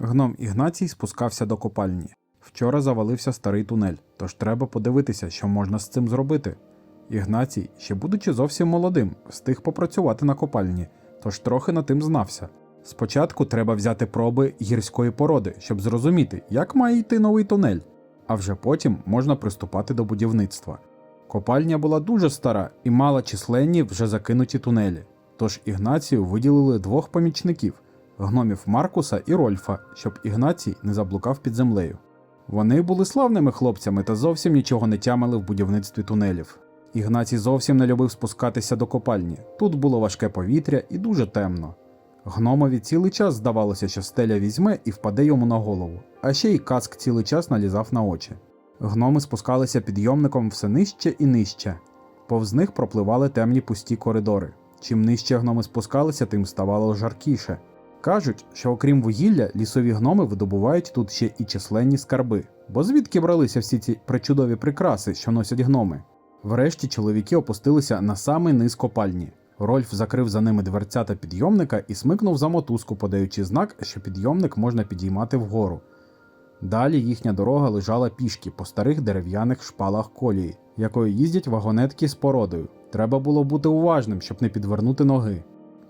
Гном Ігнацій спускався до копальні. Вчора завалився старий тунель, тож треба подивитися, що можна з цим зробити. Ігнацій, ще будучи зовсім молодим, встиг попрацювати на копальні, тож трохи на тим знався. Спочатку треба взяти проби гірської породи, щоб зрозуміти, як має йти новий тунель, а вже потім можна приступати до будівництва. Копальня була дуже стара і мала численні вже закинуті тунелі. Тож Ігнацію виділили двох помічників гномів Маркуса і Рольфа, щоб Ігнацій не заблукав під землею. Вони були славними хлопцями та зовсім нічого не тямили в будівництві тунелів. Ігнацій зовсім не любив спускатися до копальні. Тут було важке повітря і дуже темно. Гномові цілий час здавалося, що стеля візьме і впаде йому на голову, а ще й каск цілий час налізав на очі. Гноми спускалися підйомником все нижче і нижче. Повз них пропливали темні пусті коридори. Чим нижче гноми спускалися, тим ставало жаркіше. Кажуть, що окрім вугілля, лісові гноми видобувають тут ще і численні скарби. Бо звідки бралися всі ці причудові прикраси, що носять гноми? Врешті чоловіки опустилися на самий низ копальні. Рольф закрив за ними дверцята підйомника і смикнув за мотузку, подаючи знак, що підйомник можна підіймати вгору. Далі їхня дорога лежала пішки по старих дерев'яних шпалах колії, якою їздять вагонетки з породою. Треба було бути уважним, щоб не підвернути ноги.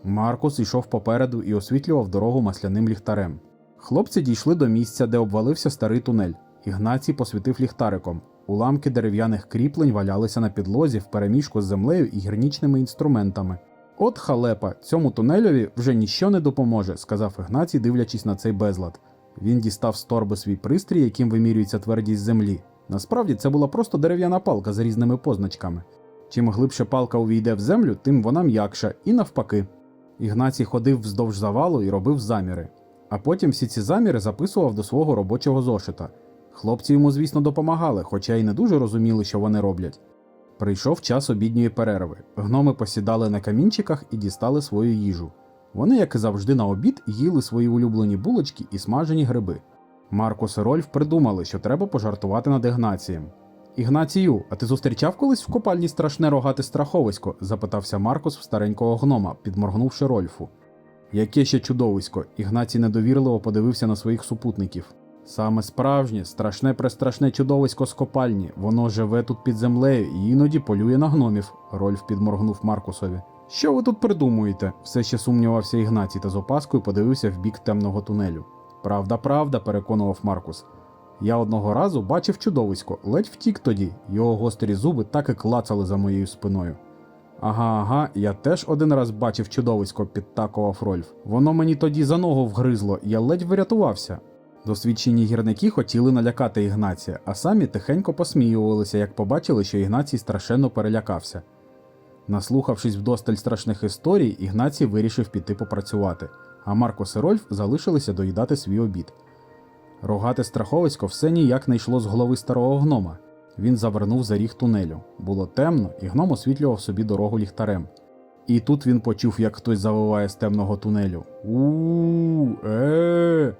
Маркус йшов попереду і освітлював дорогу масляним ліхтарем. Хлопці дійшли до місця, де обвалився старий тунель. Ігнацій посвітив ліхтариком. Уламки дерев'яних кріплень валялися на підлозі впереміжку з землею і гірнічними інструментами. От халепа, цьому тунельові вже ніщо не допоможе, сказав Ігнацій, дивлячись на цей безлад. Він дістав з торби свій пристрій, яким вимірюється твердість землі. Насправді це була просто дерев'яна палка з різними позначками. Чим глибше палка увійде в землю, тим вона м'якша, і навпаки. Ігнацій ходив вздовж завалу і робив заміри. А потім всі ці заміри записував до свого робочого зошита. Хлопці йому, звісно, допомагали, хоча й не дуже розуміли, що вони роблять. Прийшов час обідньої перерви. Гноми посідали на камінчиках і дістали свою їжу. Вони, як і завжди, на обід їли свої улюблені булочки і смажені гриби. Маркус і Рольф придумали, що треба пожартувати над Ігнацієм. Ігнацію, а ти зустрічав колись в копальні страшне рогате страховисько? запитався Маркус в старенького гнома, підморгнувши Рольфу. Яке ще чудовисько? Ігнацій недовірливо подивився на своїх супутників. Саме справжнє, страшне престрашне чудовисько з копальні. Воно живе тут під землею і іноді полює на гномів. Рольф підморгнув Маркусові. Що ви тут придумуєте? все ще сумнівався Ігнацій та з опаскою подивився в бік темного тунелю. Правда, правда, переконував Маркус. Я одного разу бачив чудовисько, ледь втік тоді, його гострі зуби так і клацали за моєю спиною. Ага, ага, я теж один раз бачив чудовисько, підтакував Рольф. Воно мені тоді за ногу вгризло, я ледь врятувався. Досвідчені гірники хотіли налякати Ігнація, а самі тихенько посміювалися, як побачили, що Ігнацій страшенно перелякався. Наслухавшись вдосталь страшних історій, Ігнацій вирішив піти попрацювати, а Маркос і Рольф залишилися доїдати свій обід. Рогате страховисько все ніяк не йшло з голови старого гнома. Він завернув за ріг тунелю. Було темно, і гном освітлював собі дорогу ліхтарем. І тут він почув, як хтось завиває з темного тунелю. у е.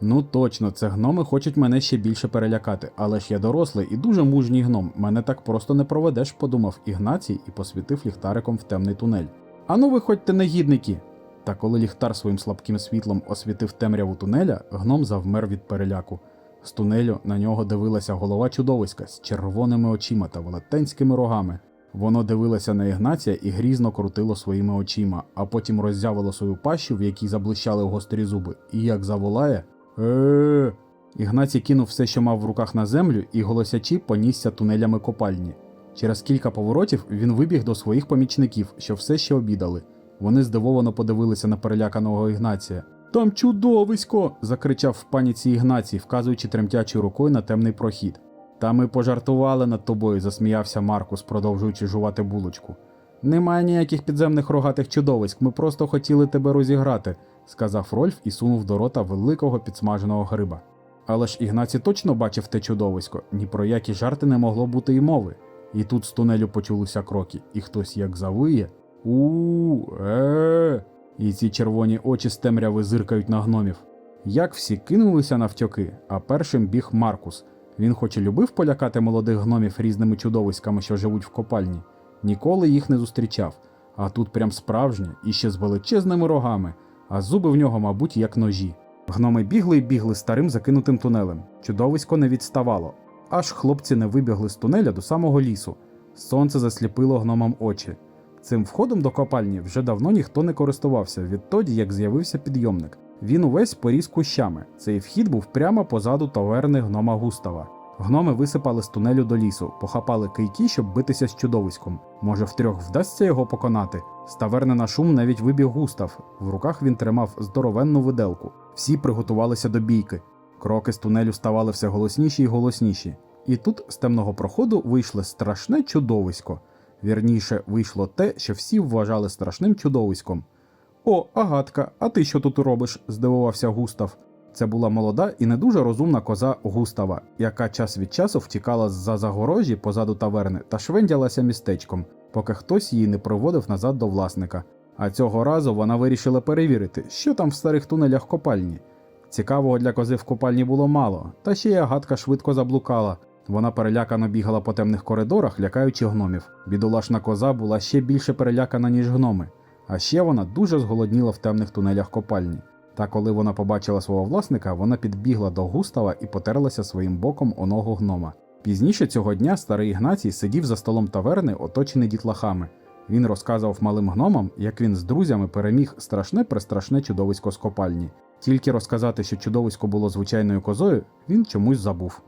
Ну точно, це гноми хочуть мене ще більше перелякати, але ж я дорослий і дуже мужній гном. Мене так просто не проведеш, подумав Ігнацій і посвітив ліхтариком в темний тунель. Ану, виходьте, негідники! Та коли ліхтар своїм слабким світлом освітив темряву тунеля, гном завмер від переляку. З тунелю на нього дивилася голова чудовиська з червоними очима та велетенськими рогами. Воно дивилося на Ігнація і грізно крутило своїми очима, а потім роззявило свою пащу, в якій заблищали гострі зуби, і як заволає. е Ігнацій кинув все, що мав в руках на землю, і голосячи понісся тунелями копальні. Через кілька поворотів він вибіг до своїх помічників, що все ще обідали. Вони здивовано подивилися на переляканого Ігнація. Там чудовисько. закричав в паніці Ігнацій, вказуючи тремтячою рукою на темний прохід. Та ми пожартували над тобою, засміявся Маркус, продовжуючи жувати булочку. Немає ніяких підземних рогатих чудовиськ, ми просто хотіли тебе розіграти, сказав Рольф і сунув до рота великого підсмаженого гриба. Але ж Ігнацій точно бачив те чудовисько, ні про які жарти не могло бути й мови. І тут з тунелю почулися кроки, і хтось як завиє. У е І ці червоні очі з темряви зиркають на гномів. Як всі кинулися навтьоки, а першим біг Маркус. Він хоч і любив полякати молодих гномів різними чудовиськами, що живуть в копальні, ніколи їх не зустрічав, а тут прям справжнє і ще з величезними рогами, а зуби в нього, мабуть, як ножі. Гноми бігли й бігли старим закинутим тунелем. Чудовисько не відставало. Аж хлопці не вибігли з тунеля до самого лісу. Сонце засліпило гномам очі. Цим входом до копальні вже давно ніхто не користувався відтоді, як з'явився підйомник. Він увесь поріс кущами. Цей вхід був прямо позаду таверни гнома Густава. Гноми висипали з тунелю до лісу, похапали кийки, щоб битися з чудовиськом. Може, втрьох вдасться його поконати. З таверни на шум навіть вибіг Густав. В руках він тримав здоровенну виделку. Всі приготувалися до бійки. Кроки з тунелю ставали все голосніші й голосніші. І тут з темного проходу вийшло страшне чудовисько. Вірніше, вийшло те, що всі вважали страшним чудовиськом. О, Агатка, а ти що тут робиш? здивувався Густав. Це була молода і не дуже розумна коза Густава, яка час від часу втікала з-за загорожі позаду таверни та швендялася містечком, поки хтось її не проводив назад до власника. А цього разу вона вирішила перевірити, що там в старих тунелях копальні. Цікавого для кози в копальні було мало, та ще й агатка швидко заблукала. Вона перелякано бігала по темних коридорах, лякаючи гномів. Бідолашна коза була ще більше перелякана, ніж гноми. А ще вона дуже зголодніла в темних тунелях копальні. Та коли вона побачила свого власника, вона підбігла до Густава і потерлася своїм боком о ногу гнома. Пізніше цього дня старий Ігнатій сидів за столом таверни, оточений дітлахами. Він розказував малим гномам, як він з друзями переміг страшне престрашне чудовисько з копальні. Тільки розказати, що чудовисько було звичайною козою, він чомусь забув.